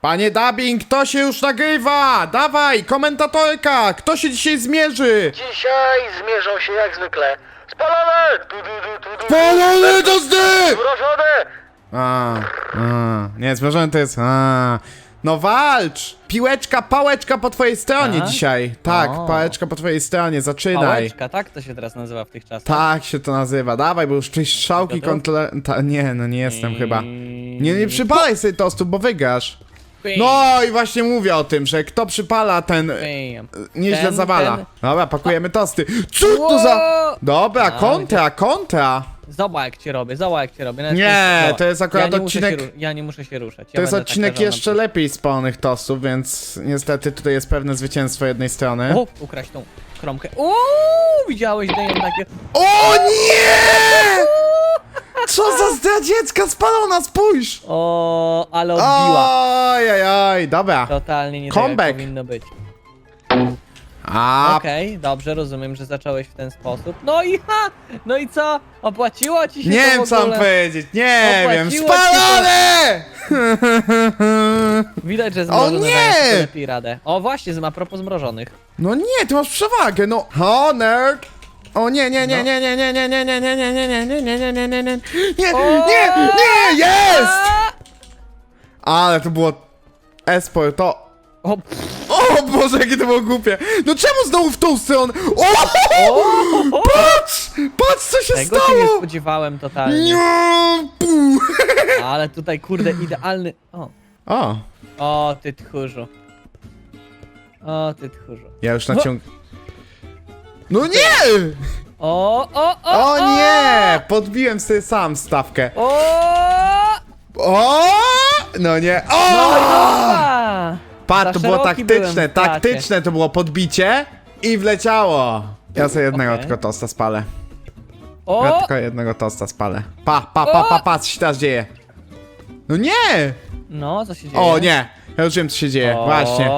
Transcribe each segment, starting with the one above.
Panie dubbing, kto się już nagrywa? Dawaj, komentatorka, kto się dzisiaj zmierzy? Dzisiaj zmierzą się jak zwykle. Spalone! Spalone to zdy! Mrożone! A, a, nie, zmrożony to jest, a. No walcz! Piłeczka, pałeczka po twojej stronie A? dzisiaj. Tak, O. pałeczka po twojej stronie, zaczynaj. Pałeczka, tak to się teraz nazywa w tych czasach. Tak się to nazywa, dawaj, bo już czyś strzałki. Ta, nie, no nie jestem chyba. Nie, nie przypalaj sobie tostu, bo wygrasz. No i właśnie mówię o tym, że kto przypala, ten bam. nieźle Ten, zawala. ten. Dobra, pakujemy tosty. Co to za... Ło! Dobra, A, kontra, kontra. Zobacz jak cię robię, zobacz jak cię robię. Nawet Nie, zobacz. to jest akurat ja nie muszę odcinek- się ru- Ja nie muszę się ruszać. To ja jest będę odcinek żona. jeszcze lepiej spalonych tostów, więc niestety tutaj jest pewne zwycięstwo jednej strony. O, ukraść tą kromkę. Uuu, widziałeś, daję takie... O nie! Co za zdradziecka spalona, spójrz! O, ale odbiła. Ojej, dobra. Totalnie nie tak Comeback. powinno być. A, Okej, dobrze, rozumiem, że zacząłeś w ten sposób. No i ha! No i co? Opłaciło ci się nie to wiem co mam ogóle? powiedzieć, nie wiem, Opłaciło ci to? spalone! Widać, że zmrożone nie! dają sobie lepiej radę. O właśnie, a propos zmrożonych. No nie, ty masz przewagę, no. Honor! O nie, nie, nie, No. nie, nie, nie, nie, nie, nie, nie, nie, nie, nie, nie, nie, nie, nie, nie, nie, nie, nie, nie, jest! Ale to było esport, to... O, pff, O Boże, jakie to było głupie! No czemu znowu w tą stronę? O! o, Patrz! Patrz, co się Tego się nie stało! spodziewałem totalnie. Nie! Pu. Ale tutaj, kurde, idealny... O, O, o ty tchórzu. O, ty tchórzu. ja już naciąg... No nie! O, o, o, O nie! Podbiłem sobie sam stawkę. O! O! No nie. O! No! Patrz, to było szeroki taktyczne, byłem w taktyczne to było podbicie i wleciało. Ja sobie jednego Okej. tylko tosta spalę. Ja O! tylko jednego tosta spalę. Pa, pa, pa, pa, pa, co się teraz dzieje? No nie! No, co się dzieje? O nie! Ja już wiem co się dzieje, właśnie.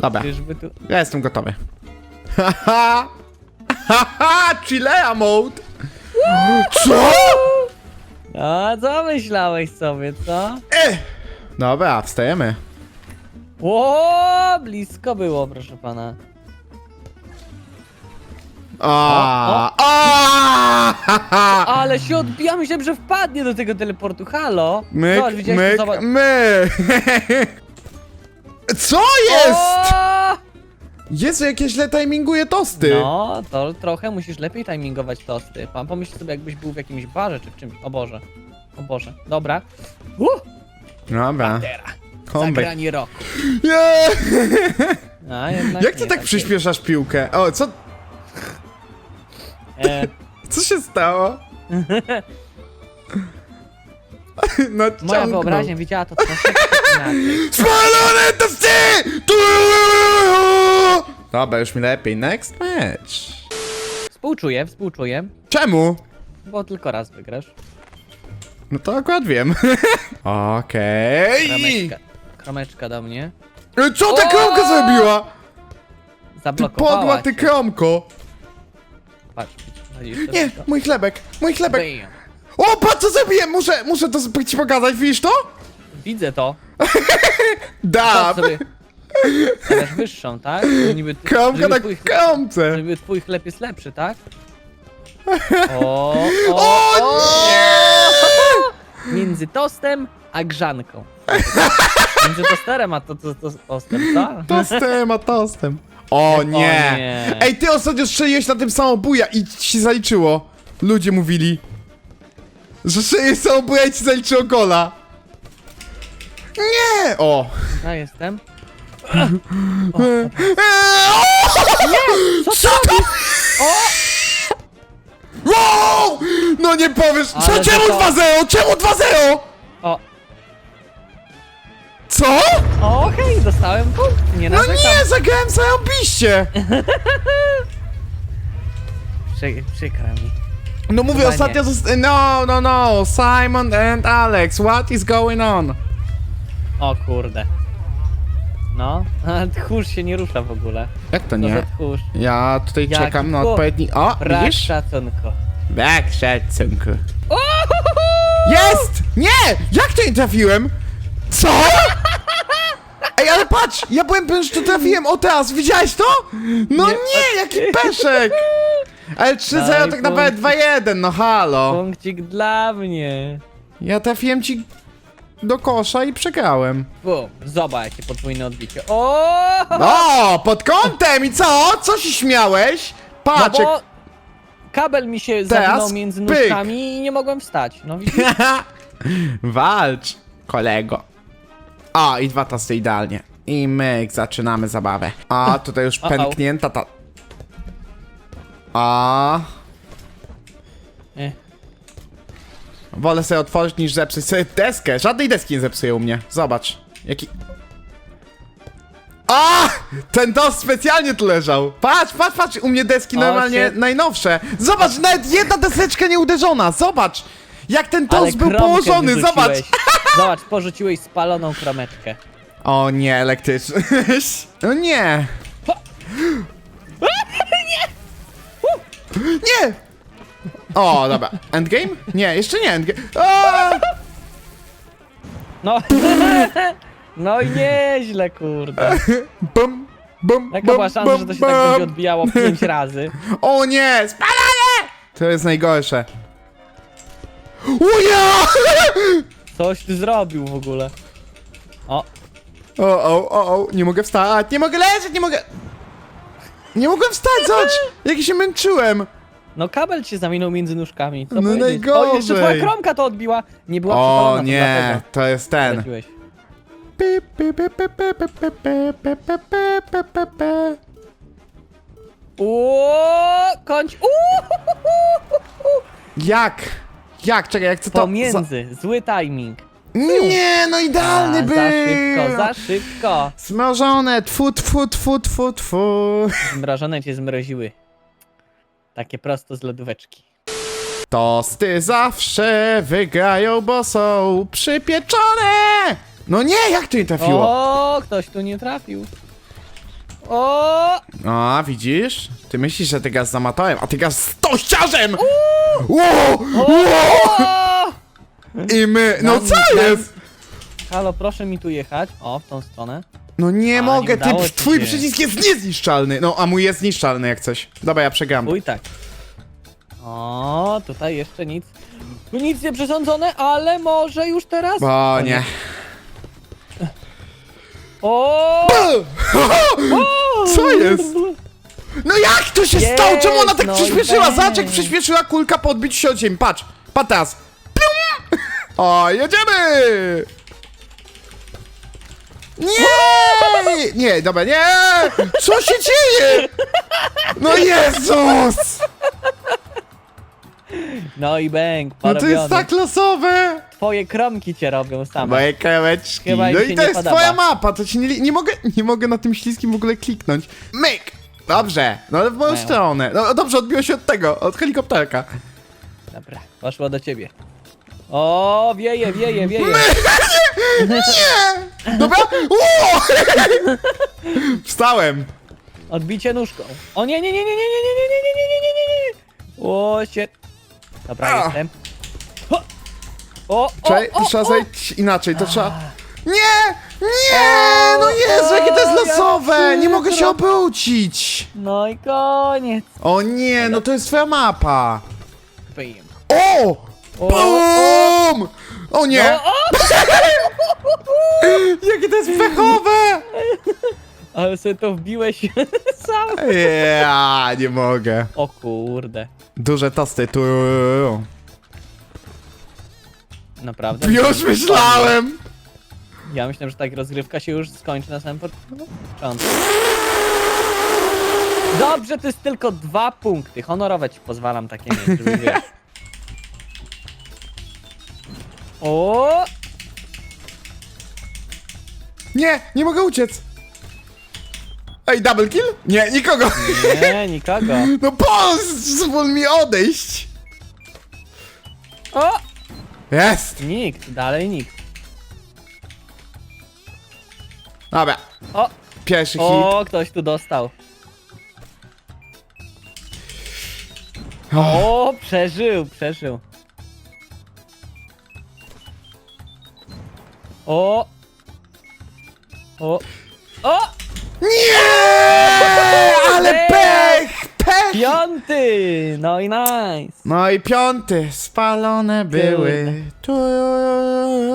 Dobra, Czyżby tu... ja jestem gotowy. Haha! Haha! Chilea mode! Co? A co myślałeś sobie, co? Eh. Dobra, wstajemy. O, blisko było, proszę pana. A, a, haha. Ale się odbija, myślałem, że wpadnie do tego teleportu, halo? Myk, Zobacz, widziałeś, myk, zobacz- my. Co jest? O! Jezu, jak ja źle timinguję tosty. No, to trochę musisz lepiej timingować tosty. Pan pomyśl sobie, jakbyś był w jakimś barze czy w czymś. O Boże. O Boże. Dobra. Uh, Dobra. teraz. Comeback. Zagranie roku. Nie. A, jednak Jak ty nie, tak jest. przyspieszasz piłkę? O, co, E, co się stało? No, moja wyobraźnia widziała to troszeczkę inaczej. Spalone tosty! Tu! Dobra, już mi lepiej. Next match. Współczuję, współczuję, Czemu? bo tylko raz wygrasz. No to akurat wiem. Okej. Kromeczka, kromeczka do mnie. E, Co ta kromka zrobiła? Ty Zablokowała podła, ty cię. kromko. Patrz, widzisz to Nie, wszystko? mój chlebek, mój chlebek. Bam. O, patrz co zrobiłem, muszę, muszę to z- ci pokazać, widzisz to? Widzę to. Dab. Patrz sobie. Stawiasz wyższą, tak? Niby, Kromka żeby na twój, twój chleb jest lepszy, tak? O, o, O nie! Między tostem a grzanką. Między tosterem a to, to, to, tostem, co? Tostem, a tostem. O nie. nie. Ej, ty ostatnio strzeliłeś na tym samobuja i ci się zaliczyło. Ludzie mówili. Że strzeliłeś samobuja i ci zaliczyło gola. Nie! O! Ja jestem. O! Co to? Wow! No nie powiesz! Co, Ale czemu to- 2-0? Czemu 2-0? O, Co? o, okej, dostałem punkt. Nie No narzekam. nie, zagrałem zarobiście! Przy, przykro mi. No mówię, Chyba ostatnio nie. zost- No, no, no, Simon and Alex, what is going on? O kurde. No, tchórz się nie rusza w ogóle. Jak to nie? tchórz. Ja tutaj Jaki czekam na odpowiedni... O, Brak widzisz? szacunku. Brak szacunku. Jest! Nie! Jak to nie trafiłem? Co? Ej, ale patrz! Ja byłem pewien, że to trafiłem. O teraz, widziałeś to? No Nie. nie, jaki peszek! Ale 3-0 Daj tak naprawdę punkcik. 2-1, no halo. Punkcik dla mnie. Ja trafiłem ci do kosza i przegrałem. Bum, zobacz jakie podwójne odbicie. O! O, pod kątem i co? Co się śmiałeś? No Patrz, bo kabel mi się Teraz zawinął między pyk. nóżkami i nie mogłem wstać. No widzisz? Walcz, kolego. O, i dwa tasy idealnie. I myk, zaczynamy zabawę. A, tutaj już pęknięta ta... A, Eh. Wolę sobie otworzyć niż zepsuć sobie deskę. Żadnej deski nie zepsuje u mnie. Zobacz, jaki... A! Ten dos specjalnie tu leżał. Patrz, patrz, patrz, u mnie deski normalnie się- najnowsze. Zobacz, nawet jedna deseczka nie uderzona. Zobacz, jak ten Ale dos był kromkę położony. Zobacz. Zobacz, porzuciłeś spaloną kromeczkę. O nie, elektryczny. No nie. Nie! O, dobra. Endgame? Nie, jeszcze nie endgame. O! No. No i nieźle, kurde. Bum, bum, Jaka bum, była szansa, że to się tak bum. będzie odbijało pięć razy? O nie, spalanie! To jest najgorsze. O ja! Coś ty zrobił w ogóle. O, O, o, o, o, nie mogę wstać, nie mogę leżeć, nie mogę... Nie mogłem wstać, zobacz, jak się męczyłem. No kabel cię zawinął między nóżkami. Co No powiedzieć? najgorzej. O, jeszcze twoja kromka to odbiła. Nie była O przypalona, to nie, dlatego to jest ten. straciłeś. Pi, pi, pi, pi, pi, pi, pi, pi, pi, pi, pi, pi, pi, pi. Uuu, kończ. Uuu, Jak? Jak? Czekaj, jak chcę to... Pomiędzy, zły timing. Za... Nie, no idealny A, był! za szybko, za szybko. Smażone, tfu, tfu, tfu, tfu, tfu. Zmrożone cię zmroziły. Takie prosto z lodóweczki. Tosty zawsze wygrają, bo są przypieczone! No nie, jak to nie trafiło? O, ktoś tu nie trafił. O, A, widzisz? Ty myślisz, że ty gaz z amatorem, a ty gaz z tościarzem! Ło! Ło! o! I my... No Nam- co nam- jest? Halo, proszę mi tu jechać. O, w tą stronę. No nie A, mogę, nie udało ty, ci twój się. przycisk jest niezniszczalny. No, a mój jest zniszczalny jak coś. Dobra, ja przegram. Uj, tak. O, tutaj jeszcze nic. Tu nic nie przesądzone, ale może już teraz? Bo nie. O! Co jest? No jak to się Jest, stało? Czemu ona tak no i przyspieszyła? tak. Zobacz jak przyspieszyła kulka po odbiciu się od ziemi. Patrz, patrz teraz. Pium! O, jedziemy! Nie! Nie, dobra, nie! Co się dzieje? No Jezus! No i bęk, No porobiony. to jest tak losowe! Twoje kromki cię robią same. Moje kremeczki. Chyba im No się i to nie jest podoba. twoja mapa, to ci nie, nie mogę, nie mogę na tym śliskim w ogóle kliknąć. Myk! Dobrze, no ale w moją No. stronę. No dobrze, odbiło się od tego, od helikopterka. Dobra, poszło do ciebie. O, wieje, wieje, wieje. Nie! Dobra? Ło! Wstałem. Odbicie nóżką. O nie, nie, nie, nie, nie, nie, nie, nie, nie, nie, nie, nie, nie, nie. O, się. Dobra, A. jestem. O, o, Czekaj, o, to trzeba o. zejść inaczej, to trzeba... Nie! Nie! No Jezu, jakie to jest losowe! Nie mogę się obrócić! No i koniec. O nie, no to jest twoja mapa. Bim. O! BUM! O nie! O, o, Jakie to jest pechowe! ale sobie to wbiłeś sam. Ja nie mogę. O kurde. Duże tosty tu. Naprawdę? Już myślałem! Ja myślałem, że tak rozgrywka się już skończy na samym początku. Dobrze, to jest tylko dwa punkty. Honorowe ci pozwalam takie mieć, żeby wiesz. O! Nie, nie mogę uciec. Ej, double kill? Nie, nikogo. Nie, nikogo. No pozwól mi odejść. O! Jest. Nikt, dalej nikt. Dobra, O! pierwszy hit. O, ktoś tu dostał. O, przeżył, przeżył. O, O! O! Nie! Ale pech! Pech! Piąty! No i nice! No i piąty, spalone były. Tu...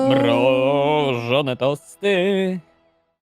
Mrożone tosty.